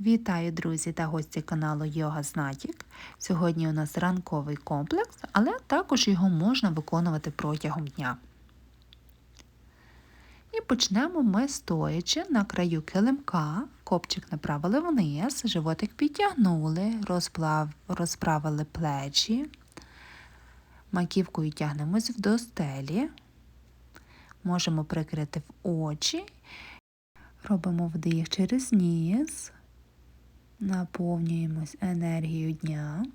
Вітаю, друзі та гості каналу Йога Знатік. Сьогодні у нас ранковий комплекс, але також його можна виконувати протягом дня. І почнемо ми стоячи на краю килимка, копчик направили вниз, животик підтягнули, розплав, розправили плечі, маківкою тягнемось до стелі. Можемо прикрити в очі, робимо вдих через ніс. Наповнюємось енергією дня.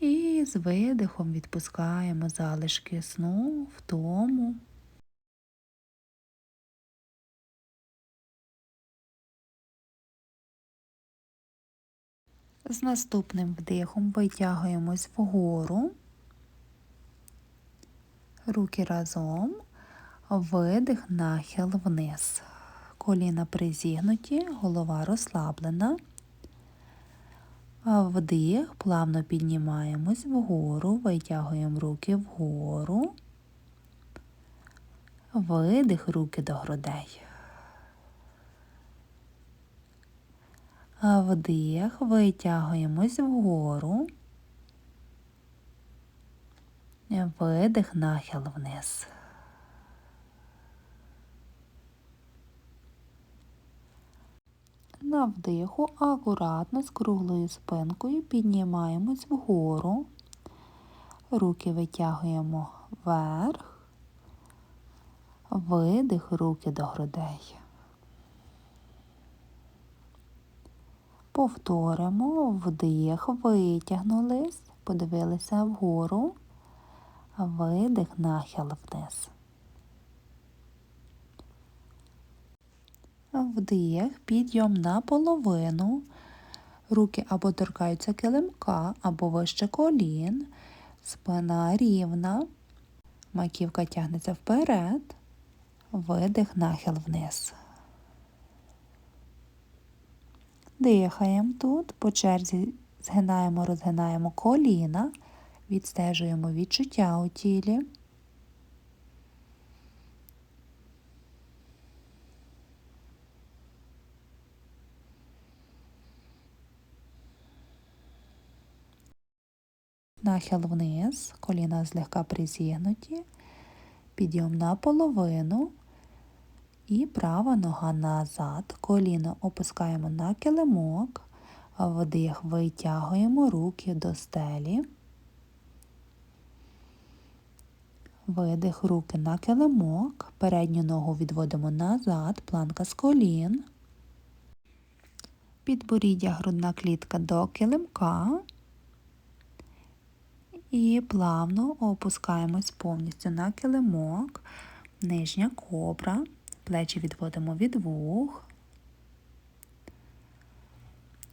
І з видихом відпускаємо залишки сну, втому. З наступним вдихом витягуємось вгору, руки разом, видих, нахил вниз коліна призігнуті, голова розслаблена. Вдих, плавно піднімаємось вгору, витягуємо руки вгору, видих руки до грудей. Вдих, витягуємось вгору, видих, нахил вниз. На вдиху акуратно з круглою спинкою піднімаємось вгору, руки витягуємо вверх, видих руки до грудей. Повторимо вдих, витягнулись, подивилися вгору, видих, нахил вниз. Вдих, підйом на половину. Руки або торкаються килимка, або вище колін, спина рівна, маківка тягнеться вперед, видих, нахил вниз. Дихаємо тут, по черзі згинаємо, розгинаємо коліна, відстежуємо відчуття у тілі. Нахил вниз, коліна злегка призігнуті, підйом на половину і права нога назад. Коліно опускаємо на килимок, вдих витягуємо руки до стелі. Видих руки на килимок, передню ногу відводимо назад, планка з колін. Підборіддя грудна клітка до килимка. І плавно опускаємось повністю на килимок, нижня кобра, плечі відводимо від вух,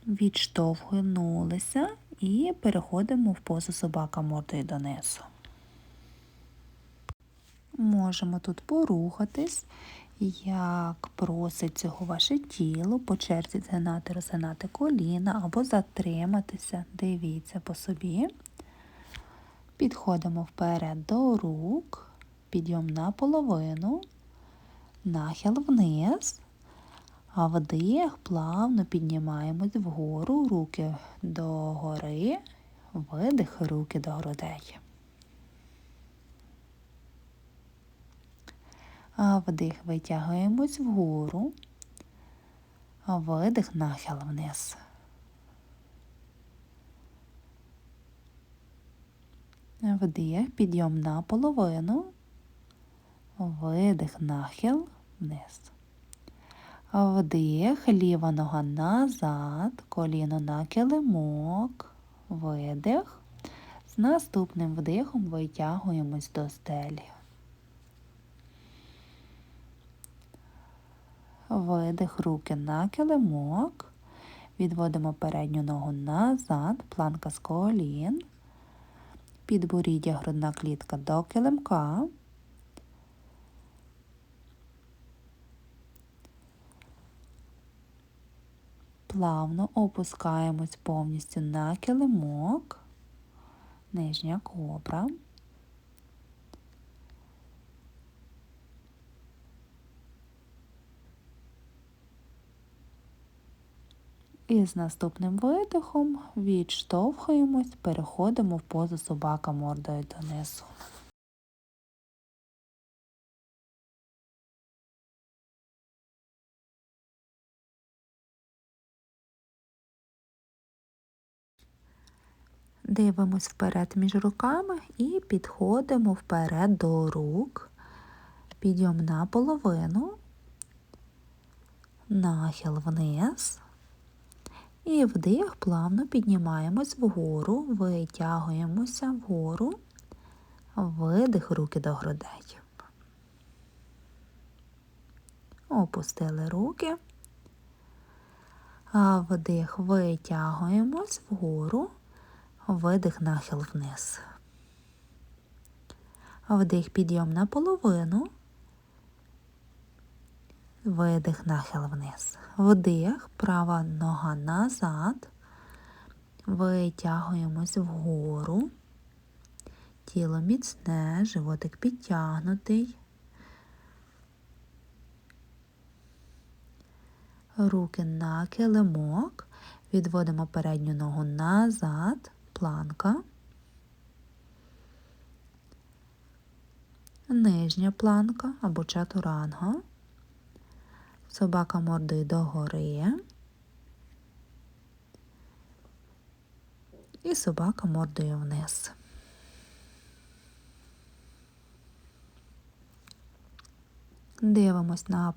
відштовхнулися і переходимо в позу собака мордою донизу. Можемо тут порухатись, як просить цього ваше тіло, по черзі згинати, розгинати коліна або затриматися. Дивіться по собі. Підходимо вперед до рук, підйом на половину, нахил вниз, а вдих плавно піднімаємось вгору, руки до гори, видих, руки до грудей. А вдих витягуємось вгору, а видих нахил вниз. Вдих, підйом на половину, видих, нахил вниз. Вдих, ліва нога назад, коліно на килимок, видих. З наступним вдихом витягуємось до стелі. Видих руки на килимок. Відводимо передню ногу назад, планка з колін підборіддя грудна клітка до килимка. Плавно опускаємось повністю на килимок, нижня кобра. І з наступним видихом відштовхуємось, переходимо в позу собака мордою донизу. Дивимось вперед між руками і підходимо вперед до рук. Підйом на половину, нахил вниз. І вдих, плавно піднімаємось вгору, витягуємося вгору, видих руки до грудей. Опустили руки. Вдих, витягуємось вгору, видих нахил вниз. Вдих підйом на половину. Видих нахил вниз. Вдих, права нога назад. Витягуємось вгору. Тіло міцне, животик підтягнутий. Руки на килимок. Відводимо передню ногу назад, планка. Нижня планка або чатуранга собака мордою догори. І собака мордою вниз. Дивимось на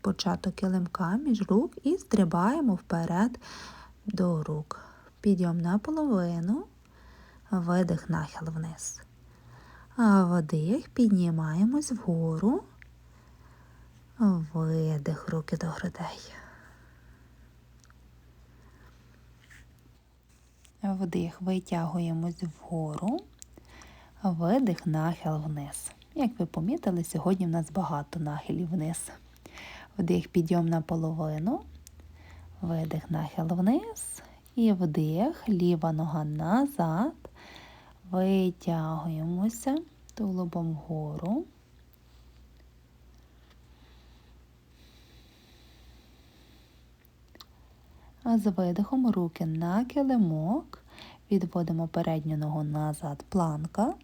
початок килимка між рук і стрибаємо вперед до рук. Підйом на половину, видих нахил вниз. А вдих піднімаємось вгору Видих руки до грудей. Вдих, витягуємось вгору, видих, нахил вниз. Як ви помітили, сьогодні в нас багато нахилів вниз. Вдих, підйом на половину, видих, нахил вниз. І вдих, ліва нога назад. Витягуємося тулубом вгору. А з видихом руки на килимок, відводимо передню ногу назад, планка.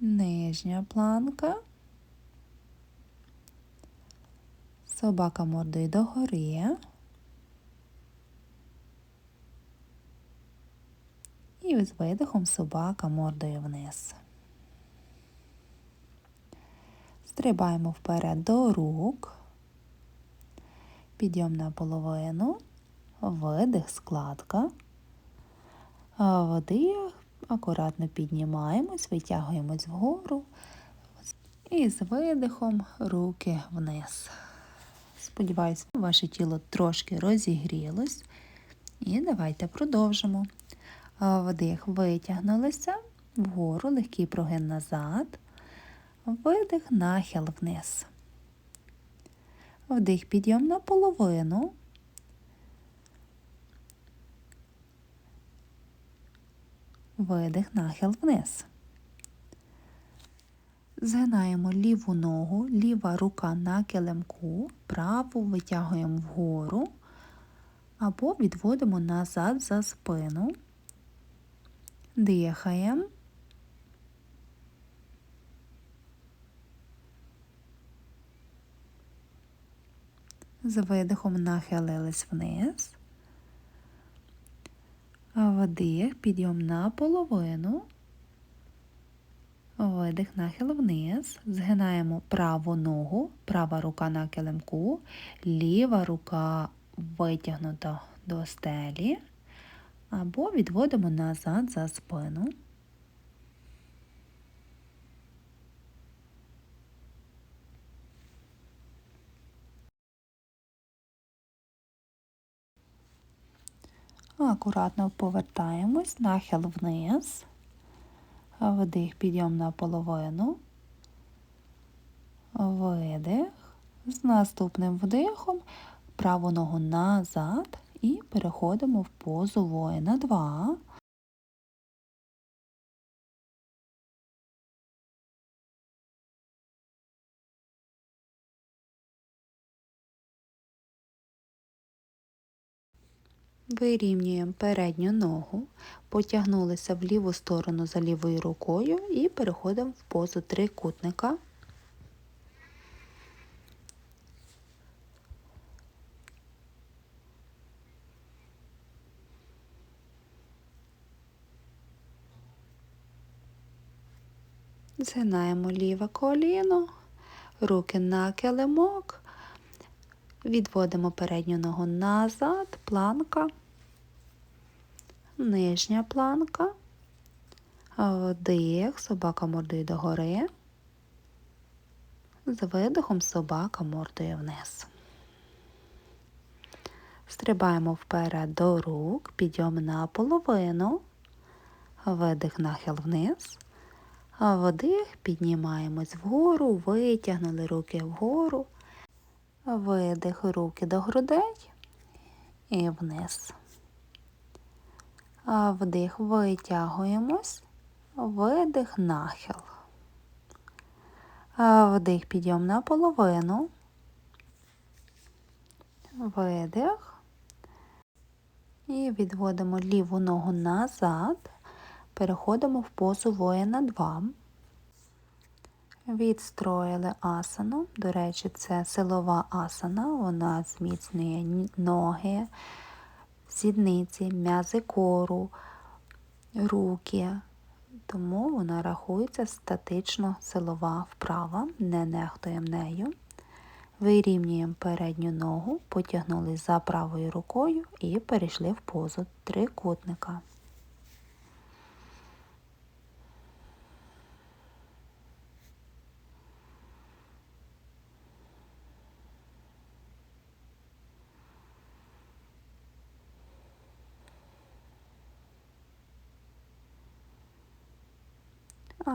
Нижня планка. Собака мордою догори. І з видихом собака мордою вниз. Стрибаємо вперед до рук, підйом на половину, видих, складка, вдих, акуратно піднімаємось, витягуємось вгору і з видихом руки вниз. Сподіваюсь, ваше тіло трошки розігрілось. І давайте продовжимо. Вдих, витягнулися, вгору, легкий прогин назад. Видих, нахил вниз. Вдих, підйом на половину. Видих, нахил вниз. Згинаємо ліву ногу, ліва рука на килимку, праву витягуємо вгору або відводимо назад за спину, дихаємо. З видихом нахилились вниз, вдих, підйом на половину, видих нахил вниз, згинаємо праву ногу, права рука на килимку, ліва рука витягнута до стелі, або відводимо назад за спину. Акуратно повертаємось, нахил вниз, вдих, підйом на половину, видих. З наступним вдихом праву ногу назад і переходимо в позу воїна 2. Вирівнюємо передню ногу, потягнулися в ліву сторону за лівою рукою і переходимо в позу трикутника. Згинаємо ліве коліно, руки на килимок, відводимо передню ногу назад, планка, нижня планка, вдих, собака мордою догори, з видихом собака мордою вниз. Стрибаємо вперед до рук, підйом на половину, видих нахил вниз. Вдих, піднімаємось вгору, витягнули руки вгору, видих руки до грудей і вниз. Вдих, витягуємось, видих, нахил. Вдих, підйом на половину, видих. І відводимо ліву ногу назад. Переходимо в позу воїна 2. Відстроїли асану. До речі, це силова асана, вона зміцнює ноги, сідниці, м'язи кору, руки. Тому вона рахується статично силова вправа, не нехтуємо нею. Вирівнюємо передню ногу, потягнули за правою рукою і перейшли в позу трикутника.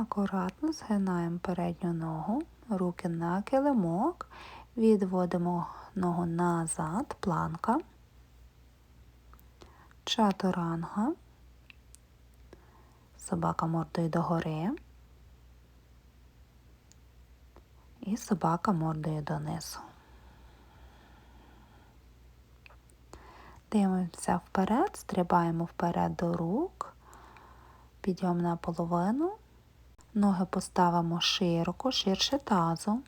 Акуратно згинаємо передню ногу, руки на килимок, відводимо ногу назад, планка, чатуранга, собака мордою догори. І собака мордою донизу. Дивимося вперед, стрибаємо вперед до рук, підйом на половину. Ноги поставимо широко, ширше тазу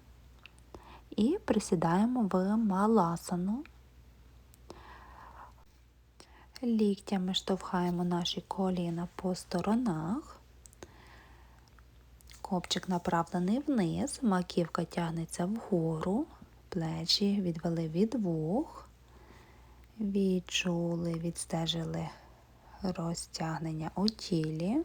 і присідаємо в маласану. Ліктями штовхаємо наші коліна по сторонах. Копчик направлений вниз, маківка тягнеться вгору, плечі відвели від вух, відчули, відстежили розтягнення у тілі.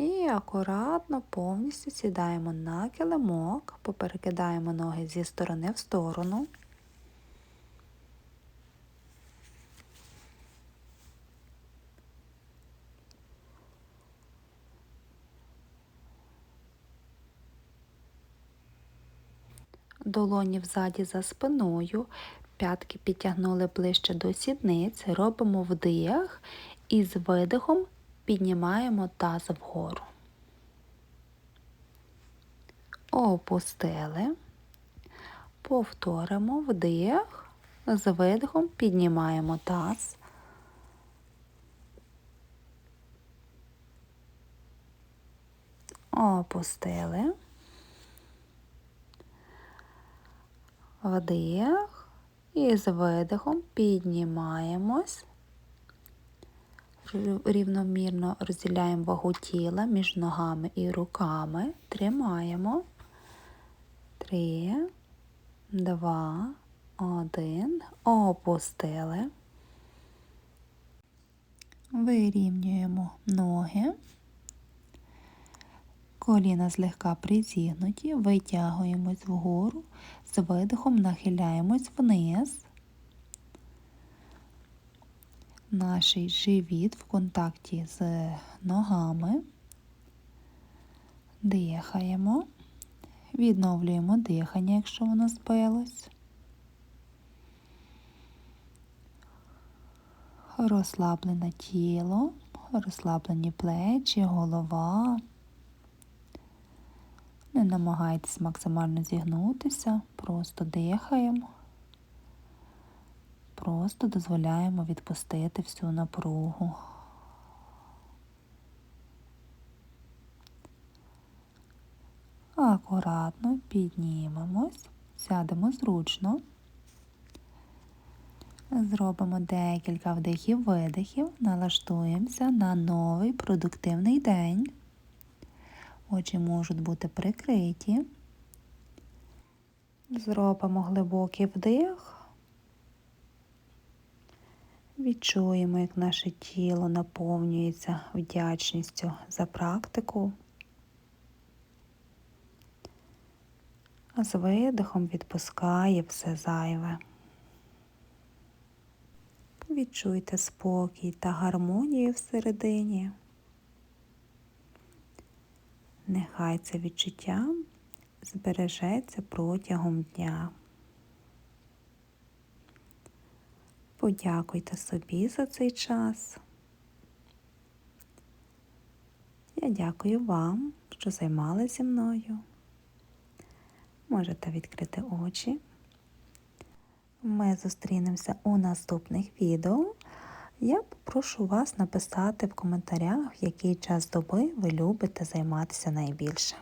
І акуратно повністю сідаємо на килимок, поперекидаємо ноги зі сторони в сторону. Долоні взаді за спиною, п'ятки підтягнули ближче до сідниць, робимо вдих і з видихом піднімаємо таз вгору. Опустили, повторимо вдих, з видихом піднімаємо таз. Опустили. Вдих і з видихом піднімаємось рівномірно розділяємо вагу тіла між ногами і руками. Тримаємо. Три, два, один. Опустили. Вирівнюємо ноги. Коліна злегка призігнуті, витягуємось вгору, з видихом нахиляємось вниз наш живіт в контакті з ногами, дихаємо, відновлюємо дихання, якщо воно збилось. Розслаблене тіло, розслаблені плечі, голова, Не намагайтесь максимально зігнутися, просто дихаємо, просто дозволяємо відпустити всю напругу. Акуратно піднімемось, сядемо зручно. Зробимо декілька вдихів-видихів, налаштуємося на новий продуктивний день. Очі можуть бути прикриті. Зробимо глибокий вдих. Відчуємо, як наше тіло наповнюється вдячністю за практику. З видихом відпускає все зайве. Відчуйте спокій та гармонію всередині. Нехай це відчуття збережеться протягом дня. Подякуйте собі за цей час. Я дякую вам, що займалися зі мною. Можете відкрити очі. Ми зустрінемося у наступних відео. Я попрошу вас написати в коментарях, в який час доби ви любите займатися найбільше.